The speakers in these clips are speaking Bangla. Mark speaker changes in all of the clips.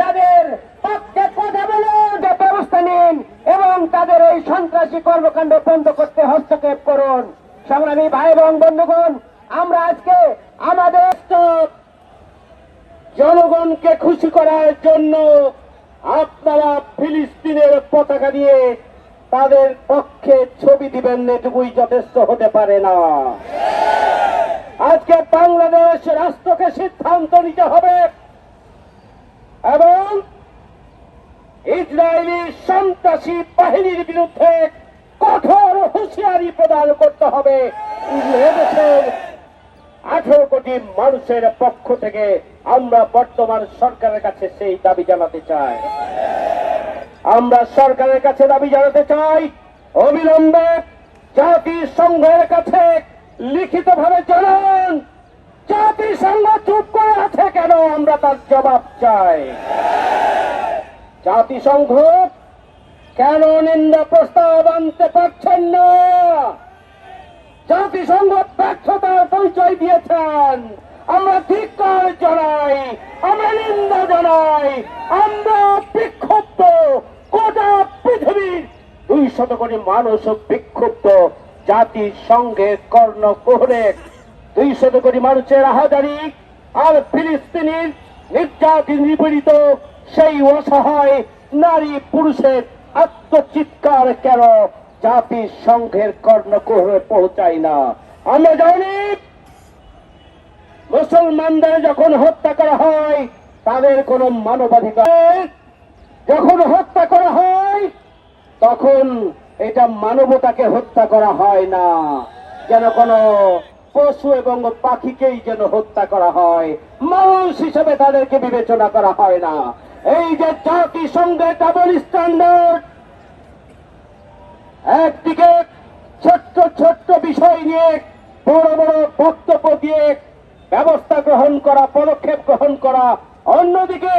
Speaker 1: তাদের পক্ষে কথা বলুন যে ব্যবস্থা নিন এবং তাদের এই সন্ত্রাসী কর্মকাণ্ড বন্ধ করতে হস্তক্ষেপ করুন। সংগ্রামী ভাই এবং বন্ধুগণ, আমরা আজকে আমাদের জনগণকে খুশি করার জন্য আপনারা ফিলিস্তিনের পতাকা দিয়ে তাদের পক্ষে ছবি দিবেন এটুকুই যথেষ্ট হতে পারে না। আজকে বাংলাদেশ রাষ্ট্রকে সিদ্ধান্ত নিতে হবে এবং ইসরায়েলি সন্ত্রাসী বাহিনীর বিরুদ্ধে কঠোর হুঁশিয়ারি প্রদান করতে হবে। এদেশের আঠারো কোটি মানুষের পক্ষ থেকে আমরা বর্তমান সরকারের কাছে সেই দাবি জানাতে চাই। আমরা সরকারের কাছে দাবি জানাতে চাই, অবিলম্বে জাতিসংঘের কাছে লিখিতভাবে জানান, জাতিসংঘ চুপ করে আছে কেন? আমরা তার জবাব চাই। জাতিসংঘ, কেন নিন্দা প্রস্তাব আনতে পারছেন না? জাতিসংঘ ব্যর্থতার পরিচয় দিয়েছেন। আমরা ধিক্কার জানাই, আমরা নিন্দা জানাই, আমরা বিক্ষুব্ধ, গোটা পৃথিবীর দুই শত কোটি মানুষ বিক্ষুব্ধ জাতিসংঘের কর্ণ কোহরে দুই শত কোটি মানুষের আহাজারি আর ফিলিস্তিনির নির্যাতিত নিপীড়িত সেই অসহায় নারী পুরুষের আত্মচিৎকার কেন জাতিসংঘের কর্ণকুহরে পৌঁছায় না? আমরা জানি, মুসলমানদের যখন হত্যা করা হয়, তাদের কোনো মানবাধিকার যখন হত্যা করা হয়, তখন এটা মানবতাকে হত্যা করা হয় না। যেন কোনো পশু এবং পাখিকেই যেন হত্যা করা হয়। মানুষ হিসেবে তাদেরকে বিবেচনা করা হয় না। এই যে জাতিসংঘের ডাবল স্ট্যান্ডার্ড একদিকে ছোট্ট ছোট্ট বিষয় নিয়ে বড় বড় বক্তব্য দিয়ে ব্যবস্থা গ্রহণ করা, পদক্ষেপ গ্রহণ করা, অন্যদিকে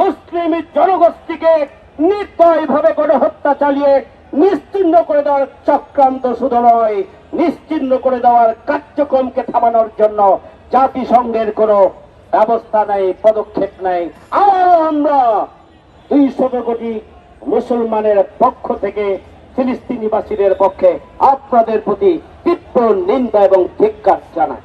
Speaker 1: মুসলিম জনগোষ্ঠীকে নির্দয় ভাবে গণহত্যা চালিয়ে নিশ্চিন্ন করে দেওয়ার চক্রান্ত শুধু নয়, নিশ্চিন্ন করে দেওয়ার কার্যক্রমকে থামানোর জন্য জাতিসংঘের কোনো ব্যবস্থা নেই, পদক্ষেপ নেই। আবারও আমরা দুই শত কোটি মুসলমানের পক্ষ থেকে ফিলিস্তিনিবাসীদের পক্ষে আপনাদের প্রতি তীব্র নিন্দা এবং ধিক্কার জানাই।